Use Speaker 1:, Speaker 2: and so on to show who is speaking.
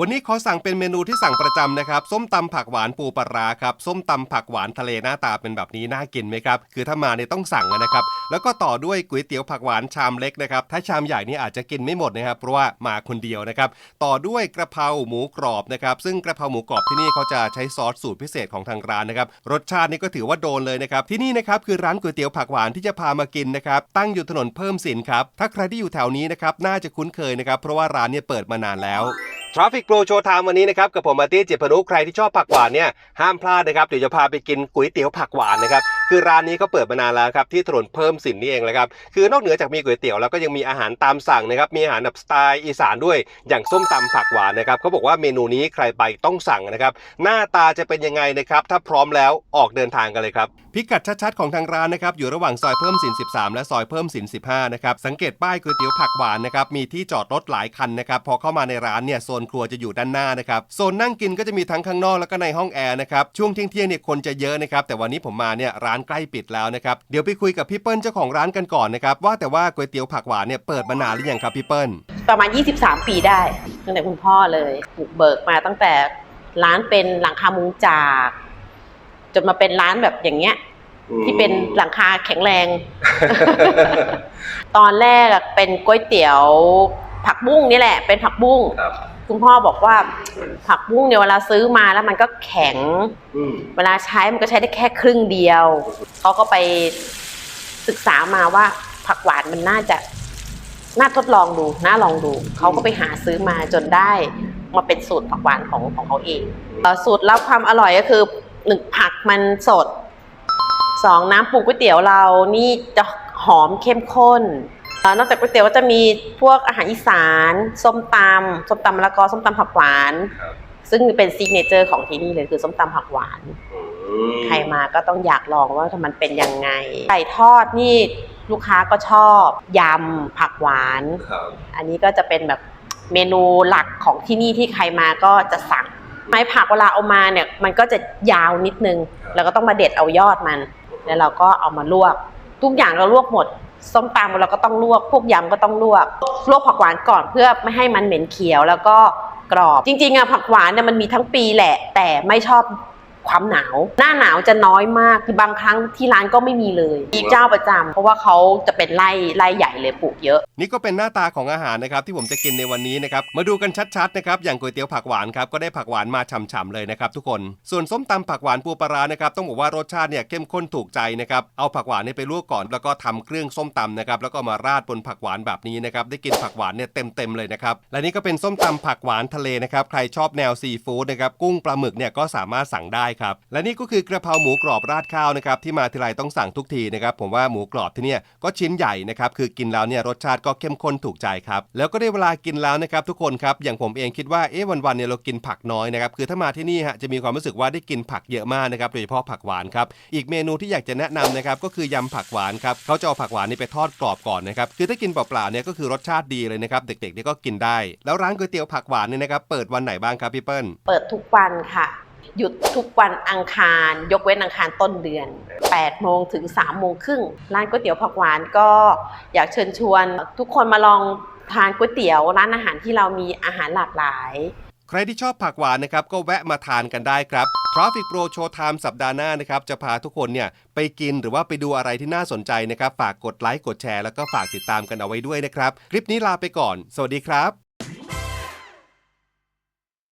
Speaker 1: วันนี้ขอสั่งเป็นเมนูที่สั่งประจำนะครับ ส้มตำผักหวานปูปลาร้าครับ ส้มตำผักหวานทะเลหน้าตาเป็นแบบนี้น่ากินไหมครับ คือถ้ามาเนี่ยต้องสั่งนะครับ แล้วก็ต่อด้วยก๋วยเตี๋ยวผักหวานชามเล็กนะครับ ถ้าชามใหญ่นี่อาจจะกินไม่หมดนะครับ เพราะว่ามาคนเดียวนะครับ ต่อด้วยกระเพราหมูกรอบนะครับ ซึ่งกระเพราหมูกรอบที่นี่เขาจะใช้ซอสสูตรพิเศษของทางร้านนะครับ รสชาตินี่ก็ถือว่าโดนเลยนะครับ ที่นี่นะครับคือร้านก๋วยเตี๋ยวผักหวานที่จะพามากินนะครับ ตั้งอยู่ถนนเพิ่มสินครับ ถ้าใครที่อยู่แถวนี้นะครับ น่าจะคุ้นเคยนะครับ เพราะว่าร้านเนี่ยเปิดมานานแล้ว Traffic Pro Show Time วันนี้นะครับกับผมมาตี้จิตพนุใครที่ชอบผักหวานเนี่ยห้ามพลาดนะครับเดี๋ยวจะพาไปกินก๋วยเตี๋ยวผักหวานนะครับคือร้านนี้เขาเปิดมานานแล้วครับที่ถนนเพิ่มสินนี่เองแหละครับคือนอกเหนือจากมีก๋วยเตี๋ยวแล้วก็ยังมีอาหารตามสั่งนะครับมีอาหารแบบสไตล์อีสานด้วยอย่างส้มตำผักหวานนะครับเขาบอกว่าเมนูนี้ใครไปต้องสั่งนะครับหน้าตาจะเป็นยังไงนะครับถ้าพร้อมแล้วออกเดินทางกันเลยครับพิกัดชัดๆของทางร้านนะครับอยู่ระหว่างซอยเพิ่มสิน 13 และซอยเพิ่มสิน 15 นะครับสังเกตป้ายก๋วยเตี๋ยวผักหวานนะครับมีที่จอดรถหลายคันนะครับพอเข้ามาในร้านเนี่ยโซนครัวจะอยู่ด้านหน้านะครับโซนนั่งกินก็จะมีทั้งข้างนอกแล้วก็ในห้องแอร์นะครับช่วงเที่ยงๆเนี่ยคนจะเยอะนะครับแต่วันนี้ผมมาเนี่ยร้านใกล้ปิดแล้วนะครับเดี๋ยวไปคุยกับพี่เปิ้ลเจ้าของร้านกันก่อนนะครับว่าแต่ว่าก๋วยเตี๋ยวผักหวานเนี่ยเปิดมานานหรือยังครับพี่เปิ้ล
Speaker 2: ประมาณ 23 ปีได้ตั้งแต่คุณพ่อเลยบุกเบิกมาตั้งแต่ร้านเป็นหลังคามุงจากจนมาเป็นร้านแบบอย่างเงี้ยที่เป็นหลังคาแข็งแรง ตอนแรกอะเป็นก๋วยเตี๋ยวผักบุ้งนี่แหละ เป็นผักบุ้ง
Speaker 1: ครับ
Speaker 2: คุณพ่อบอกว่า ผักบุ้งเนี่ยเวลาซื้อมาแล้วมันก็แข็ง
Speaker 1: อืม
Speaker 2: เวลาใช้มันก็ใช้ได้แค่ครึ่งเดียว เขาก็ไปศึกษามาว่าผักหวานมันน่าจะน่าทดลองดูน่าลองดู เขาก็ไปหาซื้อมาจนได้ มาเป็นสูตรผักหวานของของเขาเองเอ่อสูตรลับความอร่อยก็คือหนึ่งผักมันสดสองน้ำปรุงก๋วยเตี๋ยวเรานี่จะหอมเข้มข้นเอ่อ นอกจากก๋วยเตี๋ยวก็จะมีพวกอาหารอีสาน ส้มตำส้มตำมะละกอส้มตำผักหวาน
Speaker 1: ครับ
Speaker 2: ซึ่งเป็นซิกเนเจอร์ของที่นี่เลยคือส้มตำผักหวานใครมาก็ต้องอยากลองว่ามันเป็นยังไงไก่ทอดนี่ลูกค้าก็ชอบยำผักหวาน
Speaker 1: ครับ
Speaker 2: อันนี้ก็จะเป็นแบบเมนูหลักของที่นี่ที่ใครมาก็จะสั่ง ไม้ผักเวลาเอามาเนี่ยมันก็จะยาวนิดนึงแล้วก็ต้องมาเด็ดเอายอดมัน แล้วเราก็เอามาลวก ทุกอย่างเราลวกหมดส้มตำเราก็ต้องลวก พวกยำก็ต้องลวก ลวกผักหวานก่อนเพื่อไม่ให้มันเหม็นเขียวแล้วก็กรอบ จริงๆอะผักหวานเนี่ยมันมีทั้งปีแหละ แต่ไม่ชอบ ความหนาว หน้าหนาวจะน้อยมากคือบางครั้งที่ร้านก็ไม่มีเลยมีเจ้าประจำเพราะว่าเขาจะเป็นไร่ไร่ใหญ่เลยปลูกเยอะ
Speaker 1: นี่ก็เป็นหน้าตาของอาหารนะครับที่ผมจะกินในวันนี้นะครับมาดูกันชัดๆนะครับอย่างก๋วยเตี๋ยวผักหวานครับก็ได้ผักหวานมาฉ่ำๆเลยนะครับทุกคนส่วนส้มตำผักหวานปูปลาร้านะครับต้องบอกว่ารสชาติเนี่ยเข้มข้นถูกใจนะครับเอาผักหวานเนี่ยไปลวกก่อน แล้วก็ทำเครื่องส้มตำนะครับแล้วก็มาราดบนผักหวานแบบนี้นะครับได้กินผักหวานเนี่ยเต็มๆเลยนะครับและนี่ก็เป็นส้มตำผักหวานทะเลนะครับใครชอบแนวซีฟู้ดนะครับกุ้งปลาหมึกเนี่ยก็สามารถสั่งได้ครับ และนี่ก็คือกระเพราหมูกรอบราดข้าวนะครับที่มาทีไรต้องสั่งทุกทีนะครับผมว่าหมูกรอบที่เนี่ยก็ชิ้นใหญ่นะครับคือกินแล้วเนี่ยรสชาติก็เข้มข้นถูกใจครับแล้วก็ได้เวลากินแล้วนะครับทุกคนครับอย่างผมเองคิดว่าเอ๊ะวันๆเนี่ยเรากินผักน้อยนะครับคือถ้ามาที่นี่ฮะจะมีความรู้สึกว่าได้กินผักเยอะมากนะครับโดยเฉพาะผักหวานครับอีกเมนูที่อยากจะแนะนำนะครับก็คือยำผักหวานครับเขาจะเอาผักหวานนี่ไปทอดกรอบก่อนนะครับคือถ้ากินเปล่าๆเนี่ยก็คือรสชาติดีเลยนะครับเด็กๆเนี่ก็กินได้ แล้วร้านก๋วยเตี๋ยวผักหวานเนี่ยนะครับเปิดวันไหนบ้างครับพี่เปิ้ล
Speaker 2: เปิดทุกวันค่ะ หยุดทุกวันอังคาร ยกเว้นอังคารต้นเดือน 8 โมงถึง 3 โมงครึ่ง ร้านก๋วยเตี๋ยวผักหวานก็อยากเชิญชวน ทุกคนมาลองทานก๋วยเตี๋ยวร้านอาหารที่เรามีอาหารหลากหลาย
Speaker 1: ใครที่ชอบผักหวานนะครับ ก็แวะมาทานกันได้ครับ Traffic Pro Show Time สัปดาห์หน้านะครับ จะพาทุกคนเนี่ยไปกินหรือว่าไปดูอะไรที่น่าสนใจนะครับ ฝากกดไลค์กดแชร์แล้วก็ฝากติดตามกันเอาไว้ด้วยนะครับ คลิปนี้ลาไปก่อน สวัสดีครับ